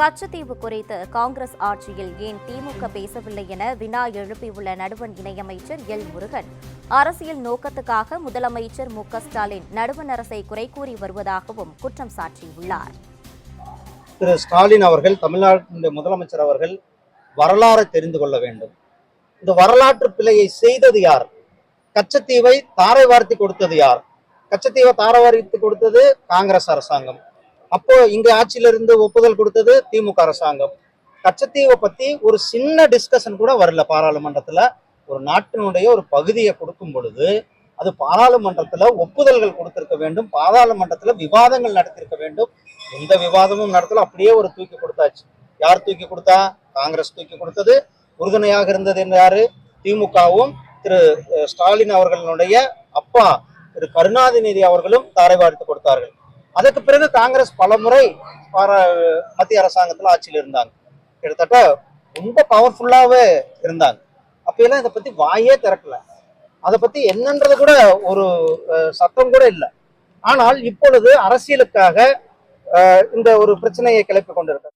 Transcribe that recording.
கச்சத்தீவு குறித்து காங்கிரஸ் ஆட்சியில் ஏன் திமுக பேசவில்லை என வினா எழுப்பியுள்ள நடுவண் இணையமைச்சர் எல் முருகன். அரசியல் நோக்கத்துக்காக முதலமைச்சர் மு க ஸ்டாலின் நடுவண் அரசை குறை கூறி வருவதாகவும் குற்றம் சாட்டியுள்ளார் திரு ஸ்டாலின் அவர்கள் தமிழ்நாட்டின் முதலமைச்சர் அவர்கள் வரலாறை தெரிந்து கொள்ள வேண்டும். இந்த வரலாற்று பிழையை செய்தது யார்? கச்சத்தீவை தாரை வார்த்தி கொடுத்தது யார்? கச்சத்தீவை தாரை வார்த்தி கொடுத்தது காங்கிரஸ் அரசாங்கம். அப்போ இங்க ஆட்சியிலிருந்து ஒப்புதல் கொடுத்தது திமுக அரசாங்கம். கச்சத்தீவை பத்தி ஒரு சின்ன டிஸ்கஷன் கூட வரல பாராளுமன்றத்துல. ஒரு நாட்டினுடைய ஒரு பகுதியை கொடுக்கும் பொழுது அது பாராளுமன்றத்துல ஒப்புதல்கள் கொடுத்திருக்க வேண்டும் பாராளுமன்றத்துல விவாதங்கள் நடத்திருக்க வேண்டும். எந்த விவாதமும் நடத்தல அப்படியே ஒரு தூக்கி கொடுத்தாச்சு. யார் தூக்கி கொடுத்தா? காங்கிரஸ் தூக்கி கொடுத்தது. உறுதுணையாக இருந்தது என்று யாரு? திமுகவும் திரு ஸ்டாலின் அவர்களுடைய அப்பா திரு கருணாநிதி அவர்களும் தாரை வார்த்து கொடுத்தார்கள். அதற்கு பிறகு காங்கிரஸ் பலமுறை மத்திய அரசாங்கத்துல ஆட்சியில் இருந்தாங்க. கிட்டத்தட்ட ரொம்ப பவர்ஃபுல்லாவே இருந்தாங்க. அப்பயெல்லாம் இதை பத்தி வாயே திறக்கல. அதை பத்தி என்னன்றது கூட ஒரு சத்தம் கூட இல்லை. ஆனால் இப்பொழுது அரசியலுக்காக இந்த ஒரு பிரச்சனையை கிளப்பி கொண்டிருக்க